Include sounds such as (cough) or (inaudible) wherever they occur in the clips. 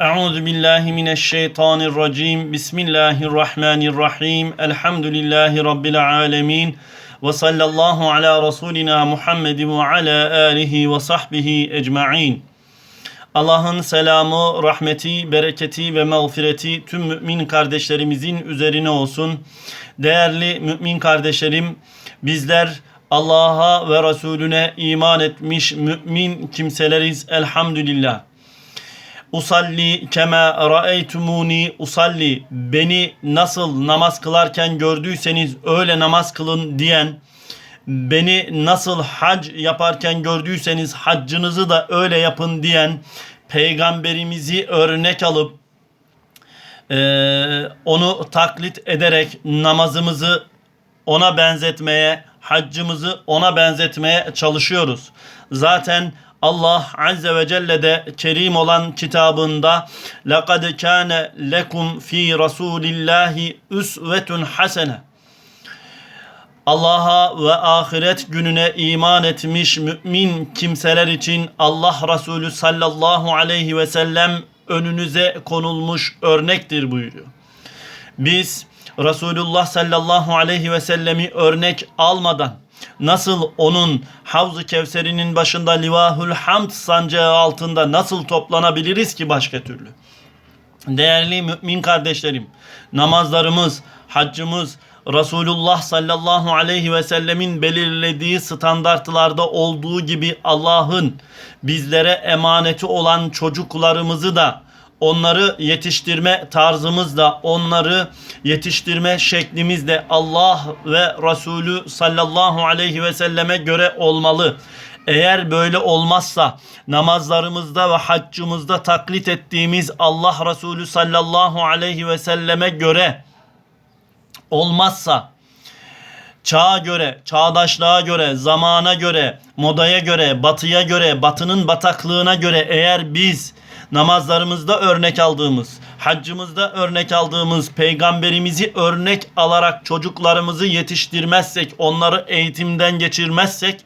Euzu billahi mineşşeytanirracim. Bismillahirrahmanirrahim. Elhamdülillahi rabbil alamin. Ve sallallahu ala rasulina Muhammedin ve ala alihi ve sahbihi ecmaîn. Allah'ın selamı, rahmeti, bereketi ve mağfireti tüm mümin kardeşlerimizin üzerine olsun. Değerli mümin kardeşlerim, bizler Allah'a ve Resulüne iman etmiş mümin kimseleriz elhamdülillah. Usalli kema raeytumuni usalli beni nasıl namaz kılarken gördüyseniz öyle namaz kılın diyen beni nasıl hac yaparken gördüyseniz haccınızı da öyle yapın diyen peygamberimizi örnek alıp eee, onu taklit ederek namazımızı ona benzetmeye, haccımızı ona benzetmeye çalışıyoruz. Zaten Allah Azze ve Celle de kerim olan kitabında لَقَدْ كَانَ لَكُمْ ف۪ي رَسُولِ اللّٰهِ üsvetun hasene Allah'a ve ahiret gününe iman etmiş mümin kimseler için Allah Resulü sallallahu aleyhi ve sellem önünüze konulmuş örnektir buyuruyor. Biz Resulullah sallallahu aleyhi ve sellemi örnek almadan nasıl onun Havz-ı Kevser'inin başında Livahül Hamd sancağı altında nasıl toplanabiliriz ki başka türlü? Değerli mümin kardeşlerim, namazlarımız, haccımız, Resulullah sallallahu aleyhi ve sellemin belirlediği standartlarda olduğu gibi Allah'ın bizlere emaneti olan çocuklarımızı da onları yetiştirme tarzımızla, onları yetiştirme şeklimizle Allah ve Resulü sallallahu aleyhi ve selleme göre olmalı. Eğer böyle olmazsa namazlarımızda ve haccımızda taklit ettiğimiz Allah Resulü sallallahu aleyhi ve selleme göre olmazsa çağa göre, çağdaşlığa göre, zamana göre, modaya göre, batıya göre, batının bataklığına göre eğer biz namazlarımızda örnek aldığımız, haccımızda örnek aldığımız peygamberimizi örnek alarak çocuklarımızı yetiştirmezsek, onları eğitimden geçirmezsek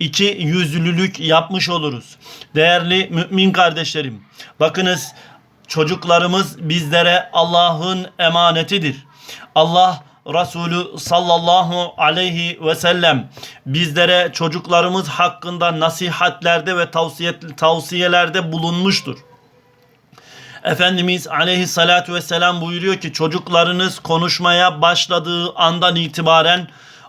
iki yüzlülük yapmış oluruz. Değerli mümin kardeşlerim, bakınız çocuklarımız bizlere Allah'ın emanetidir. Allah Resulü sallallahu aleyhi ve sellem bizlere çocuklarımız hakkında nasihatlerde ve tavsiye, tavsiyelerde bulunmuştur. Efendimiz aleyhissalatu vesselam buyuruyor ki çocuklarınız konuşmaya başladığı andan itibaren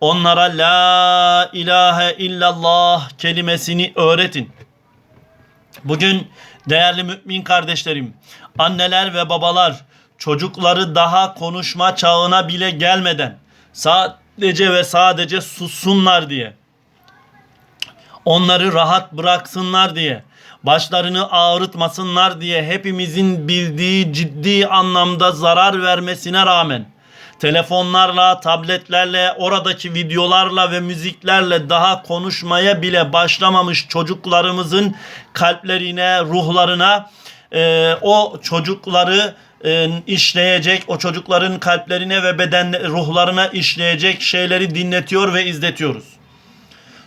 onlara la ilahe illallah kelimesini öğretin. Bugün değerli mümin kardeşlerim, anneler ve babalar çocukları daha konuşma çağına bile gelmeden sadece ve sadece sussunlar diye onları rahat bıraksınlar diye başlarını ağrıtmasınlar diye hepimizin bildiği ciddi anlamda zarar vermesine rağmen telefonlarla, tabletlerle, oradaki videolarla ve müziklerle daha konuşmaya bile başlamamış çocuklarımızın kalplerine, ruhlarına e, o çocukları e, işleyecek, o çocukların kalplerine ve beden ruhlarına işleyecek şeyleri dinletiyor ve izletiyoruz.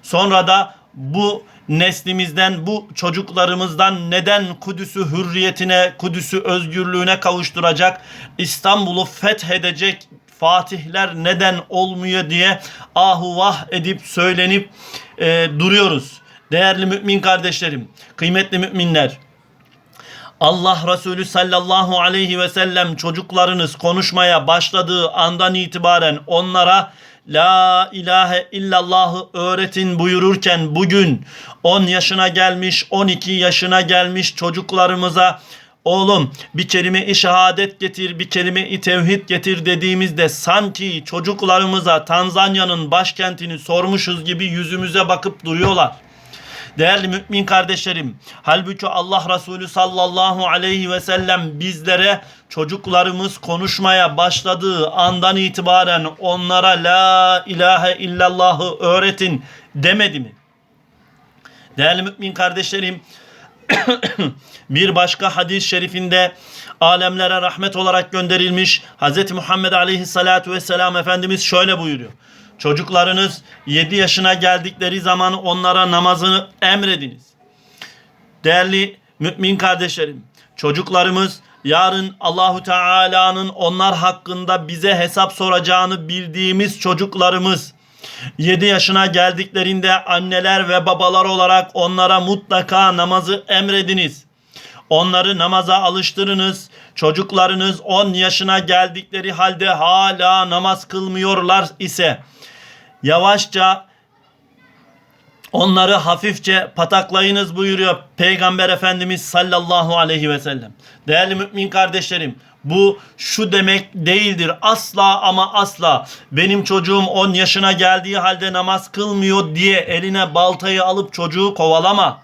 Sonra da bu neslimizden, bu çocuklarımızdan neden Kudüs'ü hürriyetine, Kudüs'ü özgürlüğüne kavuşturacak, İstanbul'u fethedecek fatihler neden olmuyor diye ahu vah edip söylenip e, duruyoruz. Değerli mümin kardeşlerim, kıymetli müminler, Allah Resulü sallallahu aleyhi ve sellem çocuklarınız konuşmaya başladığı andan itibaren onlara La ilahe illallahı öğretin buyururken bugün 10 yaşına gelmiş 12 yaşına gelmiş çocuklarımıza Oğlum bir kelime-i şehadet getir, bir kelime-i tevhid getir dediğimizde sanki çocuklarımıza Tanzanya'nın başkentini sormuşuz gibi yüzümüze bakıp duruyorlar. Değerli mümin kardeşlerim, halbuki Allah Resulü sallallahu aleyhi ve sellem bizlere çocuklarımız konuşmaya başladığı andan itibaren onlara la ilahe illallahı öğretin demedi mi? Değerli mümin kardeşlerim, (clears throat) bir başka hadis-i şerifinde alemlere rahmet olarak gönderilmiş Hz. Muhammed aleyhissalatu vesselam Efendimiz şöyle buyuruyor. Çocuklarınız 7 yaşına geldikleri zaman onlara namazını emrediniz. Değerli mümin kardeşlerim, çocuklarımız yarın Allahu Teala'nın onlar hakkında bize hesap soracağını bildiğimiz çocuklarımız 7 yaşına geldiklerinde anneler ve babalar olarak onlara mutlaka namazı emrediniz. Onları namaza alıştırınız. Çocuklarınız 10 yaşına geldikleri halde hala namaz kılmıyorlar ise yavaşça onları hafifçe pataklayınız buyuruyor Peygamber Efendimiz sallallahu aleyhi ve sellem. Değerli mümin kardeşlerim bu şu demek değildir. Asla ama asla benim çocuğum 10 yaşına geldiği halde namaz kılmıyor diye eline baltayı alıp çocuğu kovalama.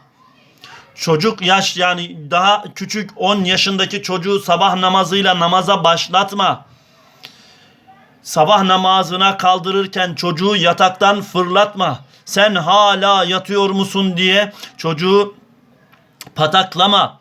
Çocuk yaş yani daha küçük 10 yaşındaki çocuğu sabah namazıyla namaza başlatma. Sabah namazına kaldırırken çocuğu yataktan fırlatma. Sen hala yatıyor musun diye çocuğu pataklama.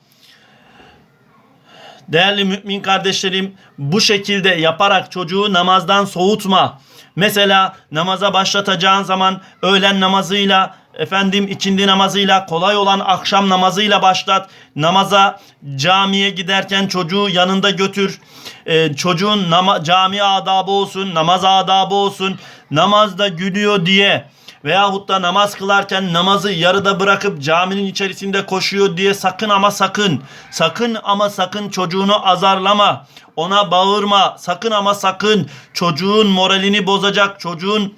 Değerli mümin kardeşlerim bu şekilde yaparak çocuğu namazdan soğutma. Mesela namaza başlatacağın zaman öğlen namazıyla efendim ikindi namazıyla kolay olan akşam namazıyla başlat. Namaza camiye giderken çocuğu yanında götür. Ee, çocuğun nama, cami adabı olsun, namaz adabı olsun. Namazda gülüyor diye veyahut da namaz kılarken namazı yarıda bırakıp caminin içerisinde koşuyor diye sakın ama sakın. Sakın ama sakın çocuğunu azarlama. Ona bağırma. Sakın ama sakın. Çocuğun moralini bozacak çocuğun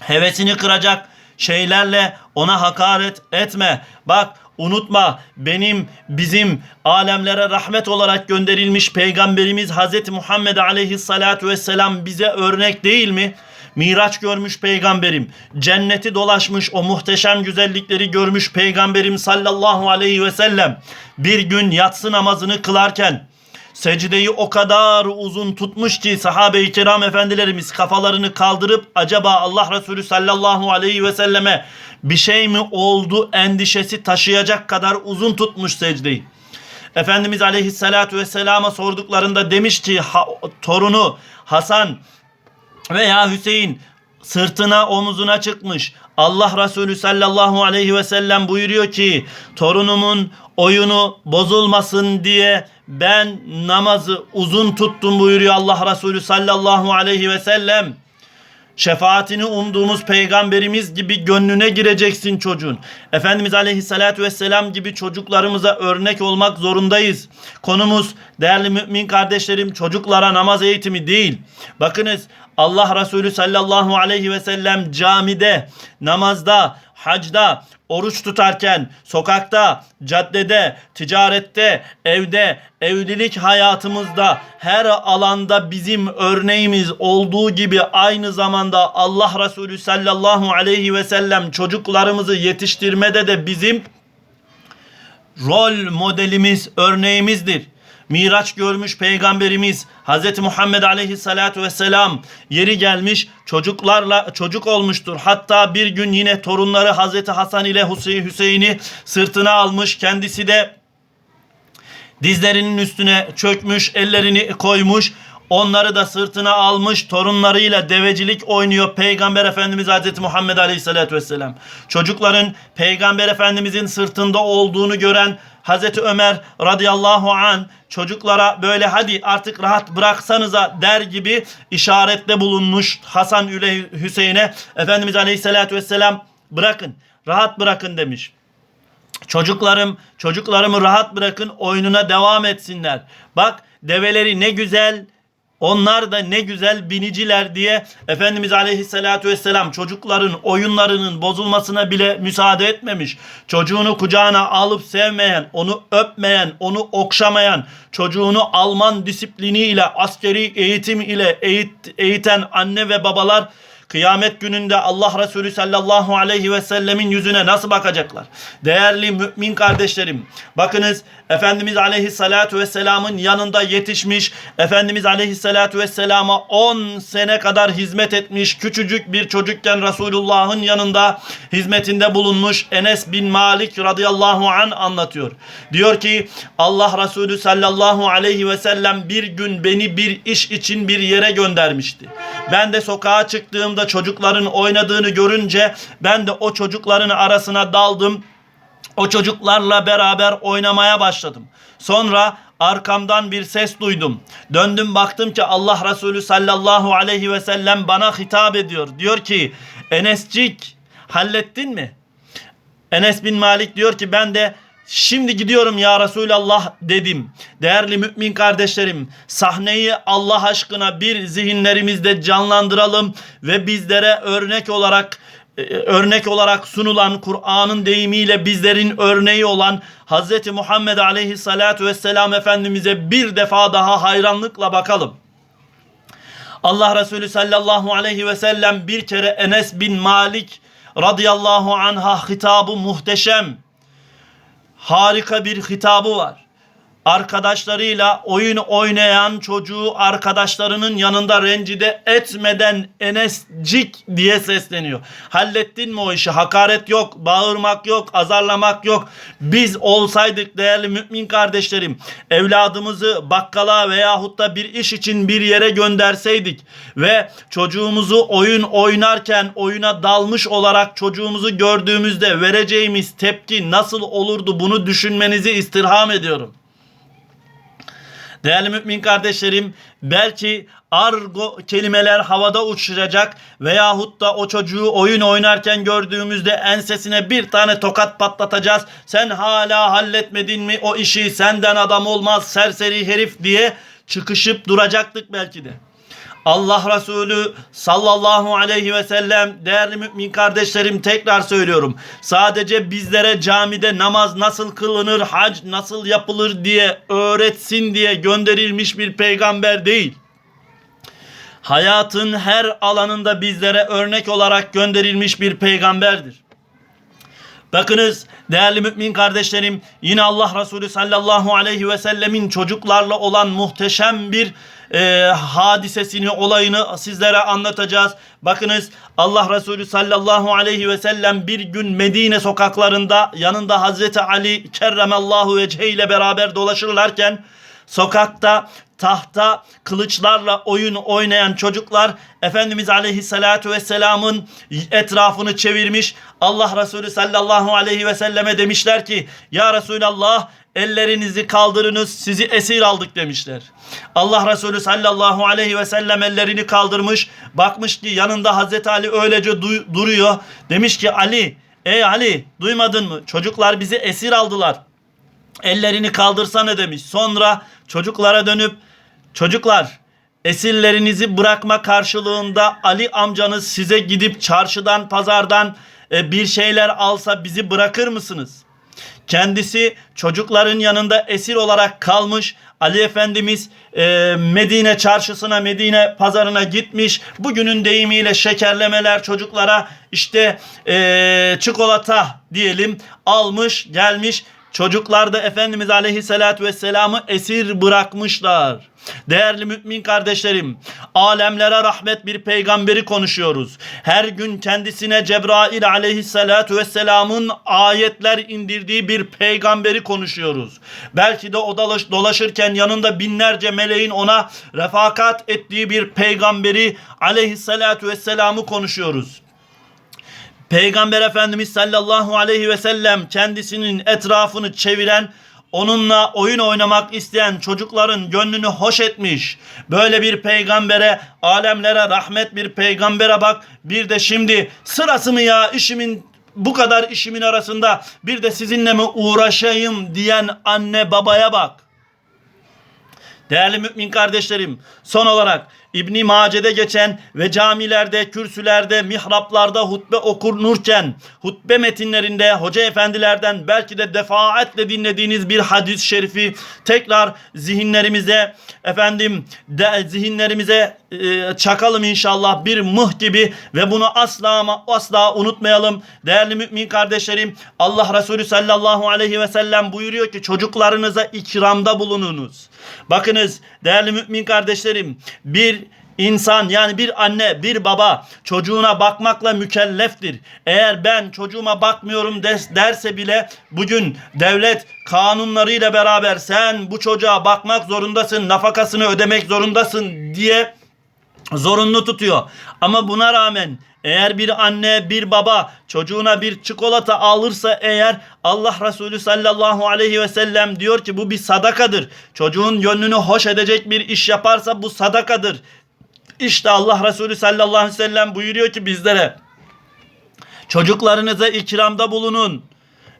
hevesini kıracak şeylerle ona hakaret etme. Bak unutma benim bizim alemlere rahmet olarak gönderilmiş peygamberimiz Hazreti Muhammed aleyhissalatu vesselam bize örnek değil mi? Miraç görmüş peygamberim, cenneti dolaşmış o muhteşem güzellikleri görmüş peygamberim sallallahu aleyhi ve sellem bir gün yatsı namazını kılarken secdeyi o kadar uzun tutmuş ki sahabe-i kiram efendilerimiz kafalarını kaldırıp acaba Allah Resulü sallallahu aleyhi ve selleme bir şey mi oldu endişesi taşıyacak kadar uzun tutmuş secdeyi. Efendimiz aleyhissalatu vesselama sorduklarında demiş ki ha, torunu Hasan veya Hüseyin sırtına omuzuna çıkmış. Allah Resulü sallallahu aleyhi ve sellem buyuruyor ki torunumun oyunu bozulmasın diye ben namazı uzun tuttum buyuruyor Allah Resulü sallallahu aleyhi ve sellem. Şefaatini umduğumuz peygamberimiz gibi gönlüne gireceksin çocuğun. Efendimiz Aleyhisselatü Vesselam gibi çocuklarımıza örnek olmak zorundayız. Konumuz değerli mümin kardeşlerim çocuklara namaz eğitimi değil. Bakınız Allah Resulü sallallahu aleyhi ve sellem camide, namazda, hacda, oruç tutarken, sokakta, caddede, ticarette, evde, evlilik hayatımızda her alanda bizim örneğimiz olduğu gibi aynı zamanda Allah Resulü sallallahu aleyhi ve sellem çocuklarımızı yetiştirmede de bizim rol modelimiz, örneğimizdir. Miraç görmüş peygamberimiz Hz. Muhammed aleyhissalatu vesselam yeri gelmiş çocuklarla çocuk olmuştur. Hatta bir gün yine torunları Hz. Hasan ile Hüseyin'i sırtına almış. Kendisi de dizlerinin üstüne çökmüş, ellerini koymuş. Onları da sırtına almış torunlarıyla devecilik oynuyor Peygamber Efendimiz Hazreti Muhammed Aleyhisselatü Vesselam. Çocukların Peygamber Efendimizin sırtında olduğunu gören Hazreti Ömer radıyallahu an çocuklara böyle hadi artık rahat bıraksanıza der gibi işarette bulunmuş Hasan ile Hüseyin'e Efendimiz Aleyhisselatü Vesselam bırakın rahat bırakın demiş. Çocuklarım, çocuklarımı rahat bırakın oyununa devam etsinler. Bak develeri ne güzel onlar da ne güzel biniciler diye Efendimiz Aleyhisselatü Vesselam çocukların oyunlarının bozulmasına bile müsaade etmemiş. Çocuğunu kucağına alıp sevmeyen, onu öpmeyen, onu okşamayan, çocuğunu Alman disipliniyle, askeri eğitim ile eğit, eğiten anne ve babalar Kıyamet gününde Allah Resulü sallallahu aleyhi ve sellemin yüzüne nasıl bakacaklar? Değerli mümin kardeşlerim, bakınız Efendimiz aleyhissalatu vesselamın yanında yetişmiş, Efendimiz aleyhissalatu vesselama 10 sene kadar hizmet etmiş, küçücük bir çocukken Resulullah'ın yanında hizmetinde bulunmuş Enes bin Malik radıyallahu an anlatıyor. Diyor ki Allah Resulü sallallahu aleyhi ve sellem bir gün beni bir iş için bir yere göndermişti. Ben de sokağa çıktığımda çocukların oynadığını görünce ben de o çocukların arasına daldım. O çocuklarla beraber oynamaya başladım. Sonra arkamdan bir ses duydum. Döndüm baktım ki Allah Resulü sallallahu aleyhi ve sellem bana hitap ediyor. Diyor ki Enescik hallettin mi? Enes bin Malik diyor ki ben de şimdi gidiyorum ya Resulallah dedim. Değerli mümin kardeşlerim sahneyi Allah aşkına bir zihinlerimizde canlandıralım ve bizlere örnek olarak e, örnek olarak sunulan Kur'an'ın deyimiyle bizlerin örneği olan Hz. Muhammed Aleyhisselatü Vesselam Efendimiz'e bir defa daha hayranlıkla bakalım. Allah Resulü sallallahu aleyhi ve sellem bir kere Enes bin Malik radıyallahu anha hitabı muhteşem. Harika bir hitabı var. Arkadaşlarıyla oyun oynayan çocuğu arkadaşlarının yanında rencide etmeden Enescik diye sesleniyor. Hallettin mi o işi? Hakaret yok, bağırmak yok, azarlamak yok. Biz olsaydık değerli mümin kardeşlerim, evladımızı bakkala veyahut da bir iş için bir yere gönderseydik ve çocuğumuzu oyun oynarken oyuna dalmış olarak çocuğumuzu gördüğümüzde vereceğimiz tepki nasıl olurdu bunu düşünmenizi istirham ediyorum. Değerli mümin kardeşlerim belki argo kelimeler havada uçuşacak veyahut da o çocuğu oyun oynarken gördüğümüzde ensesine bir tane tokat patlatacağız. Sen hala halletmedin mi o işi senden adam olmaz serseri herif diye çıkışıp duracaktık belki de. Allah Resulü sallallahu aleyhi ve sellem değerli mümin kardeşlerim tekrar söylüyorum. Sadece bizlere camide namaz nasıl kılınır, hac nasıl yapılır diye öğretsin diye gönderilmiş bir peygamber değil. Hayatın her alanında bizlere örnek olarak gönderilmiş bir peygamberdir. Bakınız değerli mümin kardeşlerim yine Allah Resulü sallallahu aleyhi ve sellemin çocuklarla olan muhteşem bir e, hadisesini olayını sizlere anlatacağız. Bakınız Allah Resulü sallallahu aleyhi ve sellem bir gün Medine sokaklarında yanında Hazreti Ali kerremallahu vecehe ile beraber dolaşırlarken sokakta tahta kılıçlarla oyun oynayan çocuklar Efendimiz Aleyhisselatü Vesselam'ın etrafını çevirmiş. Allah Resulü sallallahu aleyhi ve selleme demişler ki Ya Resulallah ellerinizi kaldırınız sizi esir aldık demişler. Allah Resulü sallallahu aleyhi ve sellem ellerini kaldırmış. Bakmış ki yanında Hazreti Ali öylece du- duruyor. Demiş ki Ali ey Ali duymadın mı? Çocuklar bizi esir aldılar. Ellerini kaldırsana demiş. Sonra çocuklara dönüp çocuklar esirlerinizi bırakma karşılığında Ali amcanız size gidip çarşıdan pazardan e, bir şeyler alsa bizi bırakır mısınız? Kendisi çocukların yanında esir olarak kalmış. Ali Efendimiz e, Medine çarşısına, Medine pazarına gitmiş. Bugünün deyimiyle şekerlemeler çocuklara işte e, çikolata diyelim almış gelmiş. Çocuklar da Efendimiz Aleyhisselatü Vesselam'ı esir bırakmışlar. Değerli mümin kardeşlerim, alemlere rahmet bir peygamberi konuşuyoruz. Her gün kendisine Cebrail Aleyhisselatü Vesselam'ın ayetler indirdiği bir peygamberi konuşuyoruz. Belki de o dolaş, dolaşırken yanında binlerce meleğin ona refakat ettiği bir peygamberi Aleyhisselatü Vesselam'ı konuşuyoruz. Peygamber Efendimiz sallallahu aleyhi ve sellem kendisinin etrafını çeviren onunla oyun oynamak isteyen çocukların gönlünü hoş etmiş. Böyle bir peygambere, alemlere rahmet bir peygambere bak. Bir de şimdi sırası mı ya işimin bu kadar işimin arasında bir de sizinle mi uğraşayım diyen anne babaya bak. Değerli mümin kardeşlerim, son olarak İbn Mace'de geçen ve camilerde, kürsülerde, mihraplarda hutbe okunurken, hutbe metinlerinde hoca efendilerden belki de defaatle dinlediğiniz bir hadis-i şerifi tekrar zihinlerimize efendim de, zihinlerimize e, çakalım inşallah bir mıh gibi ve bunu asla ama asla unutmayalım. Değerli mümin kardeşlerim, Allah Resulü sallallahu aleyhi ve sellem buyuruyor ki çocuklarınıza ikramda bulununuz. Bakınız değerli mümin kardeşlerim, bir İnsan yani bir anne bir baba çocuğuna bakmakla mükelleftir. Eğer ben çocuğuma bakmıyorum derse bile bugün devlet kanunlarıyla beraber sen bu çocuğa bakmak zorundasın, nafakasını ödemek zorundasın diye zorunlu tutuyor. Ama buna rağmen eğer bir anne bir baba çocuğuna bir çikolata alırsa eğer Allah Resulü sallallahu aleyhi ve sellem diyor ki bu bir sadakadır. Çocuğun gönlünü hoş edecek bir iş yaparsa bu sadakadır. İşte Allah Resulü sallallahu aleyhi ve sellem buyuruyor ki bizlere çocuklarınıza ikramda bulunun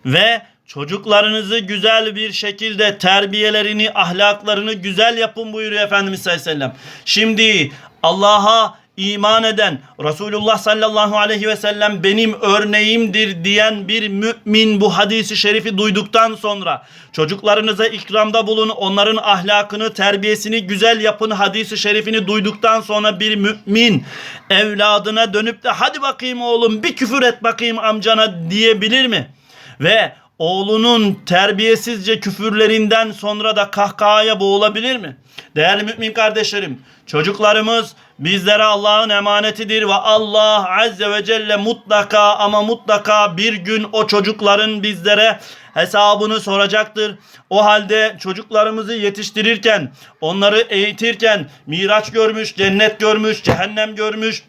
ve çocuklarınızı güzel bir şekilde terbiyelerini, ahlaklarını güzel yapın buyuruyor Efendimiz sallallahu aleyhi ve sellem. Şimdi Allah'a iman eden Resulullah sallallahu aleyhi ve sellem benim örneğimdir diyen bir mümin bu hadisi şerifi duyduktan sonra çocuklarınıza ikramda bulun, onların ahlakını, terbiyesini güzel yapın hadisi şerifini duyduktan sonra bir mümin evladına dönüp de hadi bakayım oğlum bir küfür et bakayım amcana diyebilir mi? Ve oğlunun terbiyesizce küfürlerinden sonra da kahkahaya boğulabilir mi? Değerli mümin kardeşlerim, çocuklarımız bizlere Allah'ın emanetidir ve Allah azze ve celle mutlaka ama mutlaka bir gün o çocukların bizlere hesabını soracaktır. O halde çocuklarımızı yetiştirirken, onları eğitirken miraç görmüş, cennet görmüş, cehennem görmüş,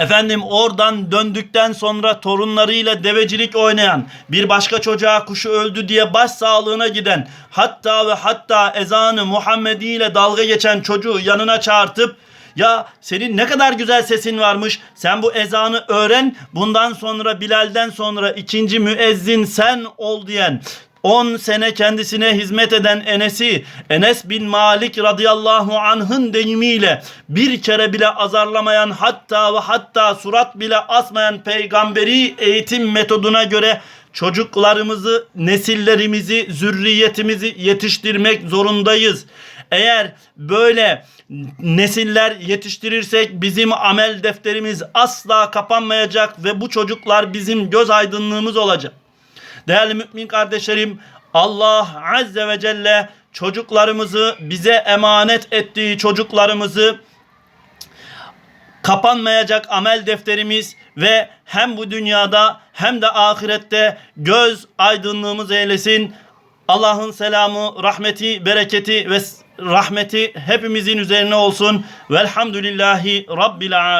Efendim oradan döndükten sonra torunlarıyla devecilik oynayan, bir başka çocuğa kuşu öldü diye baş sağlığına giden, hatta ve hatta ezanı Muhammedi ile dalga geçen çocuğu yanına çağırtıp ya senin ne kadar güzel sesin varmış. Sen bu ezanı öğren. Bundan sonra Bilal'den sonra ikinci müezzin sen ol diyen 10 sene kendisine hizmet eden Enes'i Enes bin Malik radıyallahu anh'ın deyimiyle bir kere bile azarlamayan hatta ve hatta surat bile asmayan peygamberi eğitim metoduna göre çocuklarımızı, nesillerimizi, zürriyetimizi yetiştirmek zorundayız. Eğer böyle nesiller yetiştirirsek bizim amel defterimiz asla kapanmayacak ve bu çocuklar bizim göz aydınlığımız olacak. Değerli mümin kardeşlerim Allah Azze ve Celle çocuklarımızı bize emanet ettiği çocuklarımızı kapanmayacak amel defterimiz ve hem bu dünyada hem de ahirette göz aydınlığımız eylesin. Allah'ın selamı, rahmeti, bereketi ve rahmeti hepimizin üzerine olsun. Velhamdülillahi Rabbil alemin.